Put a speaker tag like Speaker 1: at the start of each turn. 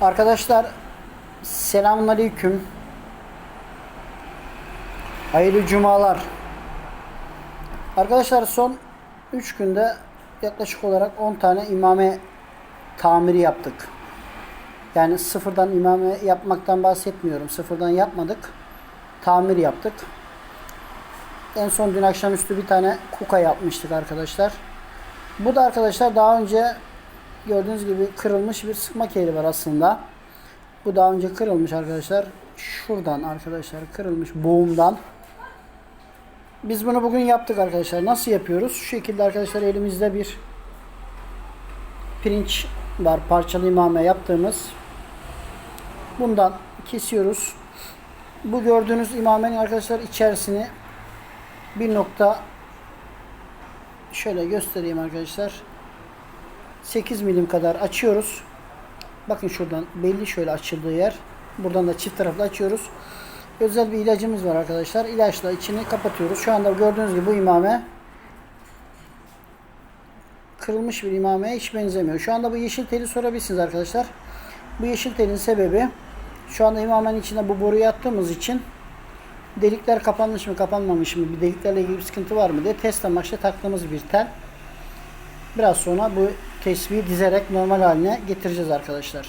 Speaker 1: Arkadaşlar selamünaleyküm. Hayırlı cumalar. Arkadaşlar son 3 günde yaklaşık olarak 10 tane imame tamiri yaptık. Yani sıfırdan imame yapmaktan bahsetmiyorum. Sıfırdan yapmadık. Tamir yaptık. En son dün akşamüstü bir tane kuka yapmıştık arkadaşlar. Bu da arkadaşlar daha önce gördüğünüz gibi kırılmış bir sıkma keri var aslında. Bu daha önce kırılmış arkadaşlar. Şuradan arkadaşlar kırılmış boğumdan. Biz bunu bugün yaptık arkadaşlar. Nasıl yapıyoruz? Şu şekilde arkadaşlar elimizde bir pirinç var. Parçalı imame yaptığımız. Bundan kesiyoruz. Bu gördüğünüz imamenin arkadaşlar içerisini bir nokta şöyle göstereyim arkadaşlar. 8 milim kadar açıyoruz. Bakın şuradan belli şöyle açıldığı yer. Buradan da çift taraflı açıyoruz. Özel bir ilacımız var arkadaşlar. İlaçla içini kapatıyoruz. Şu anda gördüğünüz gibi bu imame kırılmış bir imameye hiç benzemiyor. Şu anda bu yeşil teli sorabilirsiniz arkadaşlar. Bu yeşil telin sebebi şu anda imamenin içine bu boruyu attığımız için delikler kapanmış mı kapanmamış mı bir deliklerle ilgili bir sıkıntı var mı diye test amaçlı taktığımız bir tel. Biraz sonra bu tesbihi dizerek normal haline getireceğiz arkadaşlar.